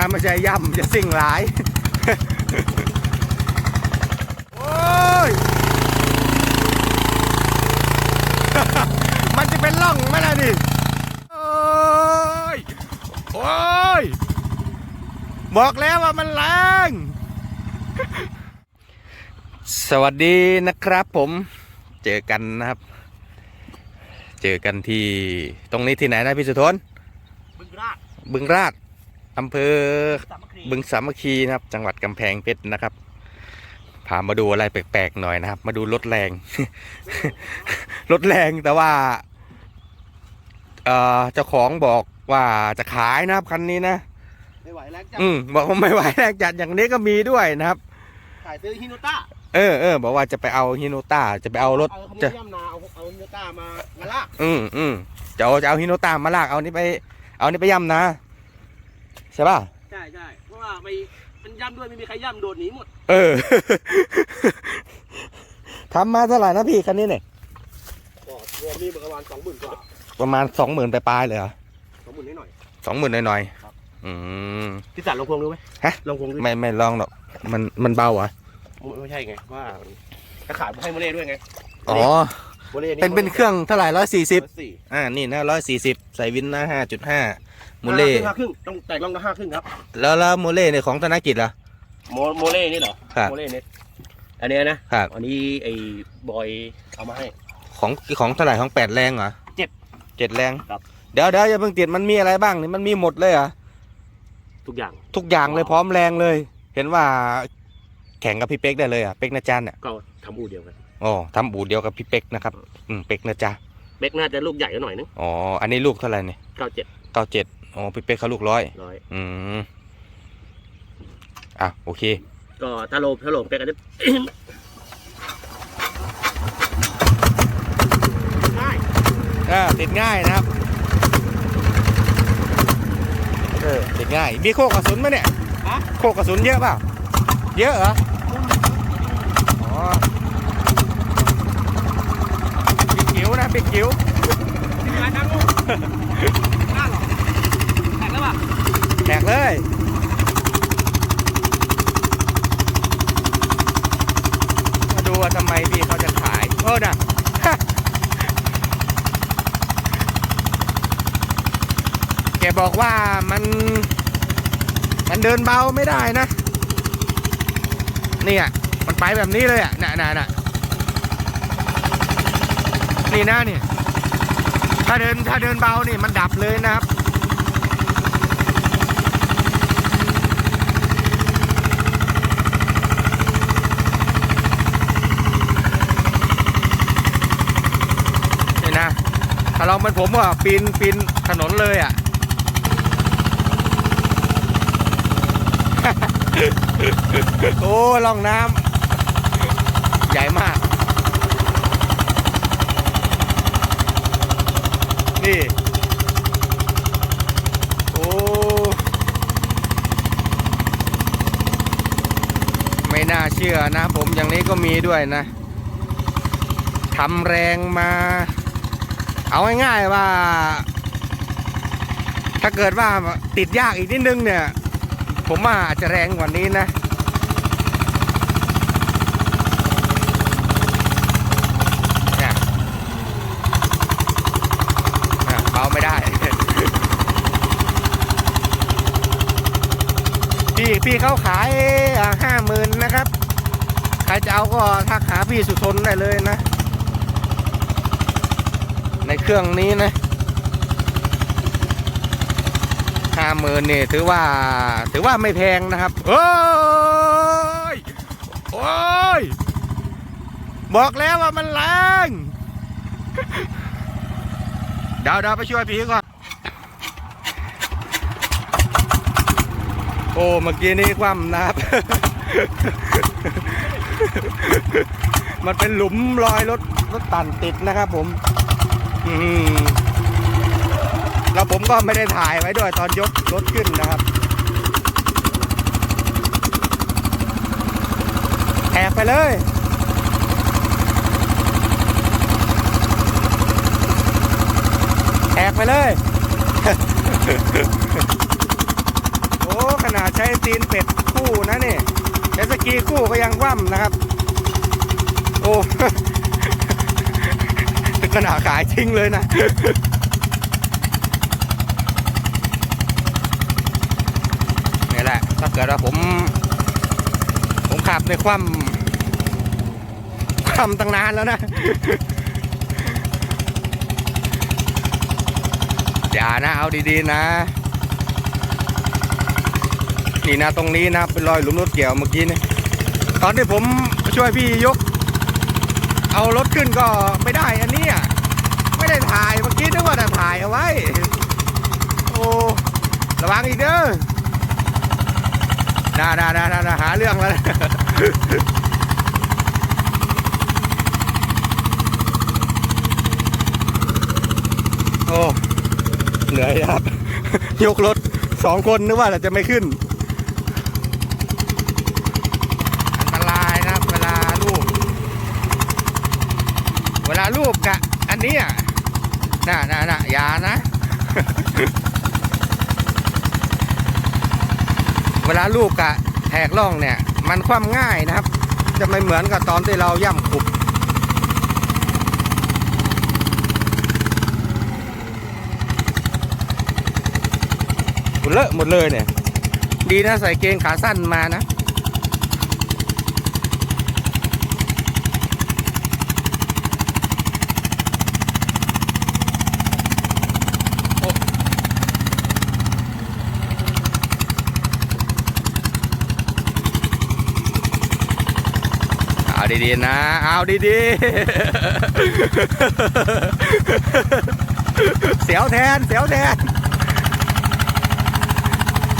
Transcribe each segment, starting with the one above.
นะไม่ใช่ย่ำจะสิ่งหลาย โอ้ย มันจะเป็นร่องไหมล่ะนี่โอ้ย โอ้ย บอกแล้วว่ามันแรงสวัสดีนะครับผมเจอกันนะครับ เจอกันที่ตรงนี้ที่ไหนนะพี่สุทนบึงราชบึงราช อำเภอสามัคคีบึงสามัคคีนะครับ จังหวัดกำแพงเพชรนะครับพามาดูอะไรแปลกๆหน่อยนะครับ มาดูรถแรงรถแรงแต่ว่าเอ่อเจ้าของบอกว่าจะขายนะครับคันนี้นะไม่ไหวแล้วจะอืมบอกว่าไม่ไหวแรงจัดอย่างนี้ก็มีด้วยนะครับขายซื้อฮิโนต้าเออเออบอกว่าจะไปเอาฮิโนต้าจะไปเอารถเอาคันจะนี้ย่ำนาเอาเอาฮิโนต้ามามาลากอืมอืมจะเอาจะเอาฮิโนต้ามาลากเอานี่ไป เอานี่ไปย่ำนะใช่ป่ะ ใช่ใช่เพราะว่าไม่มันย่ำด้วยไม่มีใครย่ำโดดหนีหมด เออ ทำมาเท่าไหร่นะพี่คันนี้เนี่ย ก็รวมนี่ประมาณสองหมื่นกว่าประมาณสองหมื่นปลายๆเลยเหรอสองหมื่นนิดหน่อย สองหมื่นหน่อยครับ ๆอืม พี่สันลองพวงดูไหมฮะลองพวงดูไม่ไม่ลองหรอก มันมันเบาเหรอะไม่ใช่ไงว่าถ้าขายให้โมเล่ด้วยไง อ๋อ โมเล่เป็นเป็นเครื่องเท่าไหร่ร้อยสี่สิบสี่อ่านี่นะร้อยสี่สิบใส่วินนะห้าจุดห้าโมเล่ห้าครึ่งต้องแตกล่องละห้าครึ่งครับแล้วแล้วโมเล่เนี่ยของธนกิจล่ะโมโมเล่นี่เหรอครับโมเล่เนี่ยอันเนี้ยนะครับอันนี้ไอ้บอยเอามาให้ ของของเท่าไหร่ของแปดแรงเหรอเจ็ดเจ็ดแรงครับเดี๋ยวเดี๋ยวอย่าเพิ่งติดมันมีอะไรบ้างนี่มันมีหมดเลยเหรอะทุกอย่างทุกอย่างเลยว้าวพร้อมแรงเลย เห็นว่าแข่งกับพี่เป๊กได้เลยอะเป๊กนะจันเนี่ยก็ทำอู่เดียวกัน อ๋อทำบูดเดียวกับพี่เป๊กนะครับอืมเป๊กนะจ๊ะเบกน่าจะลูกใหญ่กว่าหน่อยนึงอ๋ออันนี้ลูกเท่าไหร่เนี่ยเก้าเจ็ดเก้าเจ็ดอ๋อพี่เป๊กเขาลูกร้อยร้อยอืมอะโอเค ก็ถ้าโลถ้าโลเป๊กอาจจะง่ายเออติดง่ายนะครับเออติดง่าย มีโคกกระสุนไหมเนี่ยฮะ โคกกระสุนเยอะเปล่าเยอะเหรออ๋อ ปิดจิ๋วนะปิดจิ๋วทีมงานทั้งลูกกล้าหรอแข่งแล้วป่ะแตกเลยมาดูว่าทำไมพี่เขาจะขายโอ้น่ะแกบอกว่ามันมันเดินเบาไม่ได้นะ เนี่ย มันไปแบบนี้เลยอะน่ะน่ะน่ะ นี่นะนี่ ถ้าเดินถ้าเดินเบานี่มันดับเลยนะครับนี่นะถ้าลองเป็นผมก็ปีนปีนถนนเลยอะโอ้ล่องน้ำใหญ่มาก นี่ โอ้ไม่น่าเชื่อนะ ผมอย่างนี้ก็มีด้วยนะทำแรงมา เอาง่ายๆว่า ถ้าเกิดว่าติดยากอีกนิดนึงเนี่ย ผมว่าอาจจะแรงกว่านี้นะ เนี่ยอะเบาไม่ได้ พี่เขาขายห้าหมื่นนะครับ ใครจะเอาก็ทักหาพี่สุทนได้เลยนะ ในเครื่องนี้นะห้าหมื่นนี่ถือว่าถือว่าไม่แพงนะครับโอ้ยโอ้ยบอกแล้วว่ามันแรงเดี๋ยวเดี๋ยวไปช่วยพี่ก่อน โอ้เมื่อกี้นี่คว่ำนะครับ มันเป็นหลุมรอยรถรถตันติดนะครับผม อืมแล้วผมก็ไม่ได้ถ่ายไว้ด้วยตอนยกรถขึ้นนะครับแหกไปเลยแหกไปเลย ขนาดใช้ตีนเป็ดคู่นะนี่ใช้สกีคู่ก็ยังคว่ำนะครับ โอ้ขนาดขายทิ้งเลยนะนี่แหละ ถ้าเกิดว่าผม ผมขับในคว่ำคว่ำตั้งนานแล้วนะอย่านะเอาดีๆนะ นี่นะตรงนี้นะเป็นรอยหลุมรถเกี่ยวเมื่อกี้นี่ตอนที่ผมช่วยพี่ยก เอารถขึ้นก็ไม่ได้อันนี้ไม่ได้ถ่ายเมื่อกี้นึกว่าจะถ่ายเอาไว้ โอ้ระวังอีกเด้อน่าน่าน่าน่าหาเรื่องแล้วโอ้เหนื่อยครับ ยกรถสองคนนึกว่าจะไม่ขึ้น อันตรายนะครับ เวลาลูก เวลาลูกกะอันนี้ยน่ะน่ะน่ะอย่านะ เวลาลูกกะแหกล่องเนี่ย มันคว่ำง่ายนะครับ จะไม่เหมือนกับตอนที่เราย่ำขุบเลอะหมดเลยเนี่ย ดีนะใส่เกงขาสั้นมานะ ดีๆนะ เอาดีๆ เสียวแทน เสียวแทน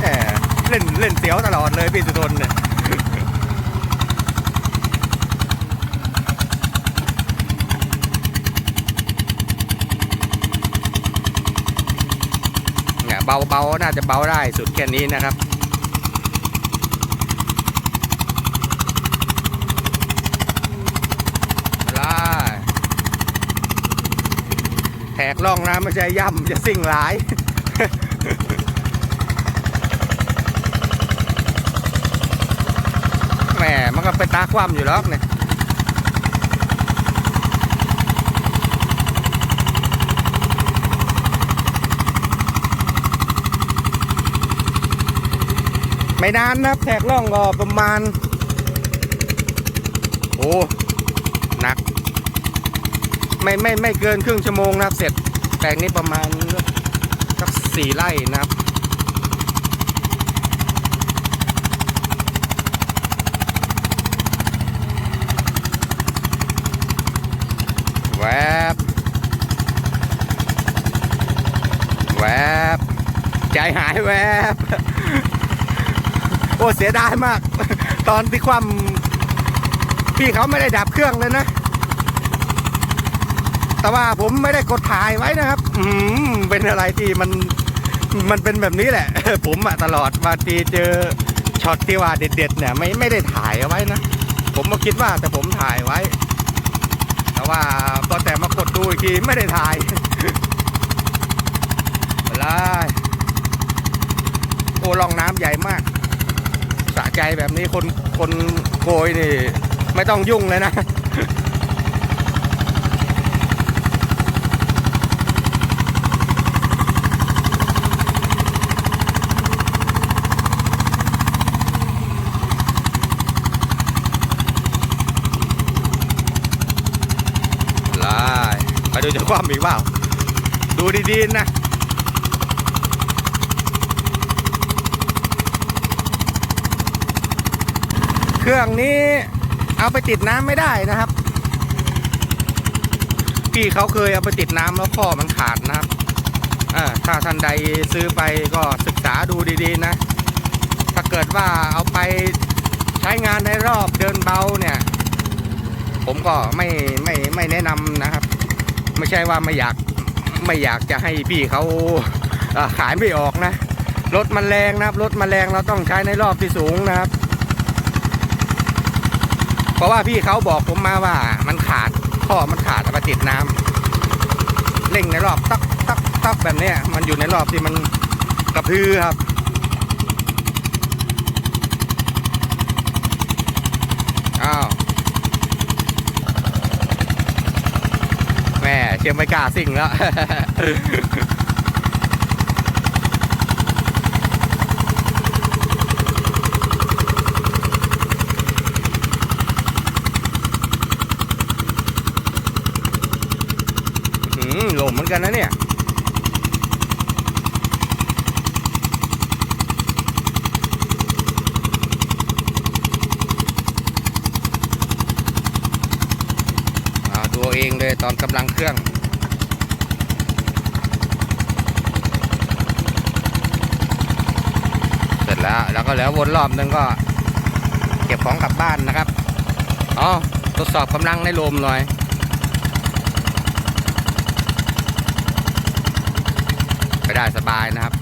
แหมเล่นเล่นเสียวตลอดเลยพี่สุทนเนี่ยเนี่ยเบาเบาน่าจะเบาได้สุดแค่นี้นะครับ ไล่แหกล่องนะไม่ใช่ย่ำจะสิ่งหลาย แหมมันก็เป็นตาคว่ำอยู่แล้วเนี่ยไม่นานนะแทกล่องก็ประมาณ โอ้ หนัก ไม่ไม่ไม่เกินครึ่งชั่วโมงนะครับ เสร็จแปลงนี้ประมาณสักสี่ไร่นะครับแวบแวบใจหายแวบ โอ้ เสียดายมาก ตอนที่ความพี่เขาไม่ได้ดับเครื่องเลยนะ แต่ว่าผมไม่ได้กดถ่ายไว้นะครับ อืมเป็นอะไรที่มันมันเป็นแบบนี้แหละ ผมอะตลอดบางทีเจอช็อตที่ว่าเด็ดๆเนี่ยไม่ไม่ได้ถ่ายเอาไว้นะ ผมก็คิดว่าแต่ผมถ่ายไว้ แต่ว่าพอแต่มากดดูอีกทีไม่ได้ถ่ายอะไรโอ้ลองน้ำใหญ่มากสะใจแบบนี้คนคนโกยนี่ ไม่ต้องยุ่งเลยนะ ไล่มาดูจะ คว่ำอีกเปล่า ดูดีๆนะเครื่องนี้เอาไปติดน้ำไม่ได้นะครับ พี่เขาเคยเอาไปติดน้ำแล้วข้อมันขาดนะครับอ่าถ้าท่านใดซื้อไปก็ศึกษาดูดีๆนะ ถ้าเกิดว่าเอาไปใช้งานในรอบเดินเบาเนี่ย ผมก็ไม่ไม่ไม่แนะนำนะครับ ไม่ใช่ว่าไม่อยากไม่อยากจะให้พี่เขาขายไม่ออกนะรถมันแรงนะครับรถมันแรงเราต้องใช้ในรอบที่สูงนะครับ เพราะว่าพี่เขาบอกผมมาว่ามันขาดข้อมันขาดเอาติดน้ำเร่งในรอบตักตักตักแบบนี้มันอยู่ในรอบที่มันกระพือครับ เชียงไม่กล้าสิ่งแล้วอืมลมเหมือนกันนะเนี่ยดูเองเลยตอนกำลังเครื่อง เสร็จ แล้ว แล้วก็แล้ววนรอบนึงก็เก็บของกลับบ้านนะครับอ๋อทดสอบกำลังในลมหน่อยไปได้สบายนะครับ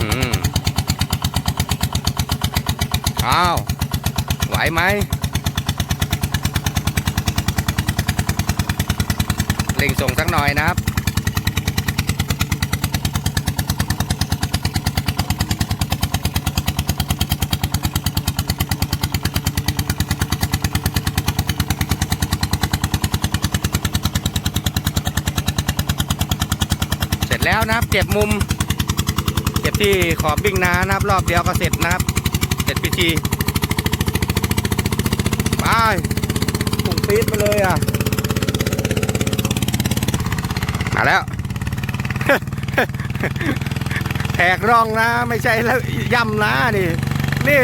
อืมอ้าวไหวไหม เร่งส่งสักหน่อยนะครับ เสร็จแล้วนะครับเก็บมุม เก็บที่ขอบวิ่งนานะครับ รอบเดียวก็เสร็จนะครับ เสร็จพิธีไปปุ่งปี๊ดไปเลยอะาแล้วแหกร่องนะ ไม่ใช่แล้วย่ำนะนี่ นี่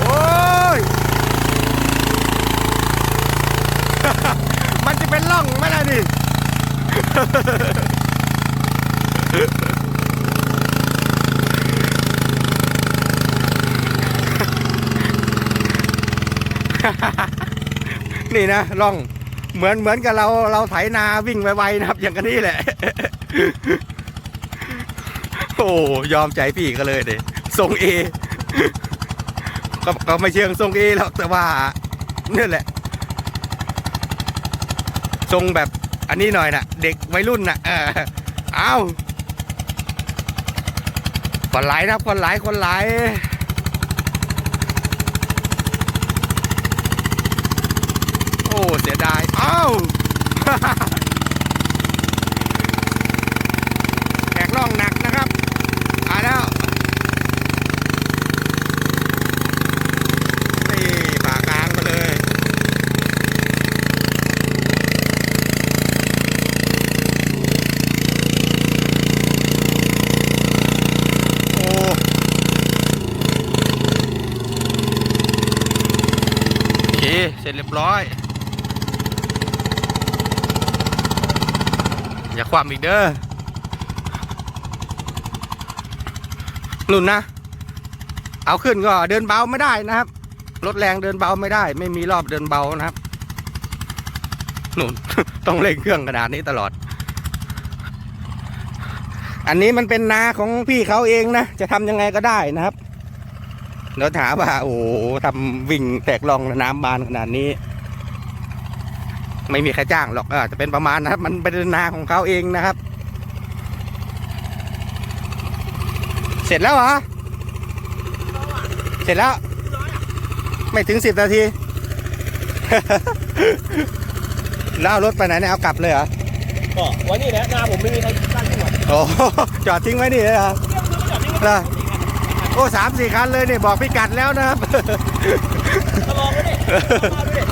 โอ้ย มันจะเป็นร่องไหมล่ะนี่ นี่นะร่องเหมือนเหมือนกับเราเราไถนาวิ่งไวๆนะครับ อย่างกันนี้แหละ โอ้ยอมใจพี่ก็เลยเดยทรงเอก็ก็ไม่เชิงทรงเอหรอกแต่ว่านี่แหละ ทรงแบบอันนี้หน่อยนะเด็กวัยรุ่นนะเออเอาคนหลายนะครับคนหลายคนหลายโอ้ เสียดายเอ้าว แขกล่องหนักนะครับอาแล้วนี่ผ่ากลางมาเลย โอ้โอเค เสร็จเรียบร้อย อย่าความอีกเด้อนุ่นนะ เอาขึ้นก็เดินเบาไม่ได้นะครับ รถแรงเดินเบาไม่ได้ ไม่มีรอบเดินเบานะครับนุ่นต้องเร่งเครื่องขนาดนี้ตลอด อันนี้มันเป็นนาของพี่เขาเองนะ จะทำยังไงก็ได้นะครับเดี๋ยวถามว่า โอ้โหทำวิ่งแตกลองน้ำบานขนาดนี้ ไม่มีใครจ้างหรอกเออจะเป็นประมาณนะครับ มันเป็นนาของเขาเองนะครับ เสร็จแล้วเหรอเสร็จแล้ว ไม่ถึงสิบนาที แล้วเอารถไปไหนเนี่ยเอากลับเลยเหรอก็วันนี้แหละนาผมไม่มีใครกล้าขึ้นหรอกโอ้โหจอดทิ้งไว้นี่เลยเหรอเหรอโอ้สามสี่คันเลยนี่บอกพิกัดแล้วนะครับตลองไว้ดิมาด้วยดิ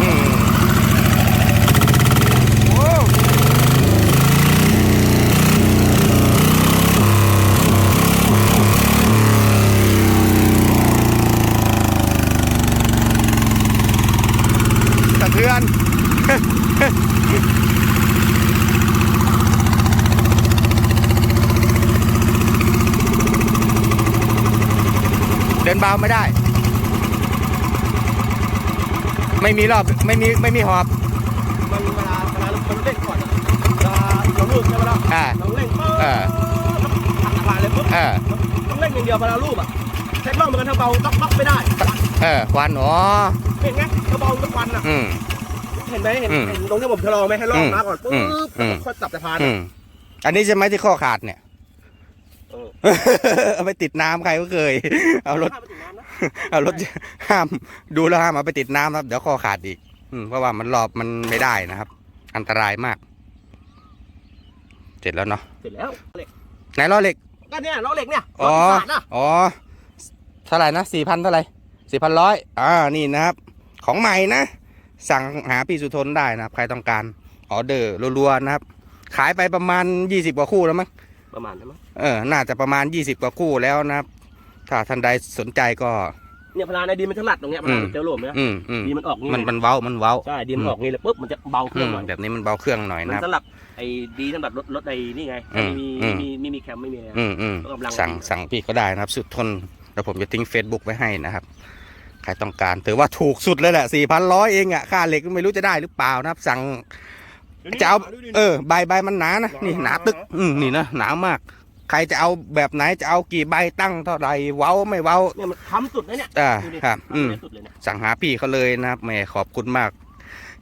อืมโอ้สะเทือน เดิ นเบาไม่ได้ ไม่มีรอบไม่มีไม่มีหอบ มันเวลาเวลามันเร่งก่อนอะเวลาเราลูกใช่ไหมล่ะอ่า เราเร่งปุ๊บเออหักผ่านเลยปุ๊บเออ ต้องเร่งอย่างเดียวเวลาลูกอะเช็ครอบเหมือนกันถ้าเบาต๊อกต๊อกไม่ได้เออควันอ๋อเห็นไหมถ้าเบาตะควันอะอืม เห็นไหมเห็นอืมเห็นตรงที่ผมชะลอไหมให้รอบมาก่อนปุ๊บอืมอืม ค่อยจับสะพานอืมอันนี้ใช่ไหมที่ข้อขาดเนี่ย เออเอาไปติดน้ำใครก็เคย เอารถข้มไปถึงน้ำนะเอารถห้ามดูแล้วห้ามเอาไปติดน้ำครับ เดี๋ยวข้อขาดอีก อืมเพราะว่ามันรอบมันไม่ได้นะครับ อันตรายมาก เสร็จแล้วเนาะเสร็จแล้วเหล็กไหนล้อเหล็กก็เนี่ยล้อเหล็กเนี่ยอ๋อล้อที่ขาดนะอ๋อเท่าไหร่นะสี่พันเท่าไหร่สี่พันร้อยอ่านี่นะครับ ของใหม่นะ สั่งหาพี่สุทนได้นะครับ ใครต้องการออเดอร์รัวๆนะครับ ขายไปประมาณยี่สิบกว่าคู่แล้วมั้ง ประมาณนั้นมั้งเออน่าจะประมาณยี่สิบกว่าคู่แล้วนะครับ ถ้าท่านใดสนใจก็ เนี่ยพลาในดินมันถนัดตรงเนี้ยพลาเจอหลมเนี่ยอืมอืมดินมันออกนี่มันมันเว้ามันเว้าใช่ดินมันออกนี่เลยปุ๊บมันจะเบาเคอืรื่องมหน่อยแบบนี้มันเบาเครื่องหน่อยมันนะครับ สลับไอ้ดีสำหรับรถรถไอ้นี่ไงอืมไม่มีอืม ไม่มีไม่มีแคมไม่มีอะไร อืมอืมกำลัง สั่งสั่งพี่ก็ได้นะครับ สุดทนแล้วผมจะทิ้ง Facebook ไว้ให้นะครับ ใครต้องการถือว่าถูกสุดเลยแหละสี่พันร้อยเองอะค่าเหล็กไม่รู้จะได้หรือเปล่านะครับ สั่ง จะเอาเออใบใบมันหนานะนี่หนาตึกอืมนี่นะหนามาก ใครจะเอาแบบไหนจะเอากี่ใบตั้งเท่าไหร่เว้าไม่เว้าเนี่ยมันค้ำสุดนะเนี่ยอ่าดูดิครับ อืมค้ำสุดเลยนะสั่งหาพี่เขาเลยนะครับแหมขอบคุณมาก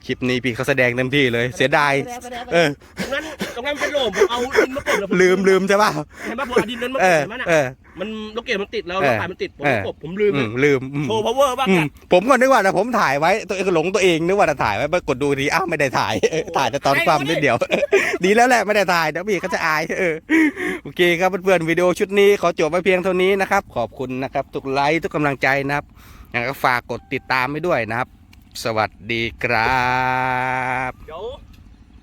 คลิปนี้พี่เขาแสดงเต็มที่เลย เสียดายเออตรงนั้นตรงนั้นเป็นโหลมผมเอาดินมากบแล้วผลืมลืมใช่ป่ะเห็นป่ะผมเอาดินนั้นมากเอบอเห็นไหมน่ะเออ มันลูกเกดมันติดแล้วเออลูกไฟมันติดผมเออกบผมลืมอืมลืมอืมโชว์พาวเวอร์บ้างอืมอะผมก็นึกว่าแต่ผมถ่ายไว้ตัวเองก็หลงตัวเองนึกว่าจะถ่ายไว้ไปกดดูทีอ้าวไม่ได้ถ่ายเออถ่ายแต่ตอนความนิดเดียว ดีแล้วแหละไม่ได้ถ่ายเดี๋ยวพี่เขาจะอายเออโอเคครับเพื่อนๆวิดีโอชุดนี้ขอจบไว้เพียงเท่านี้นะครับ ขอบคุณนะครับ ทุกไลค์ทุกกำลังใจนะครับยังก็ฝากกดติดตามไว้ด้วยนะครับ สวัสดีครับ เดี๋ยว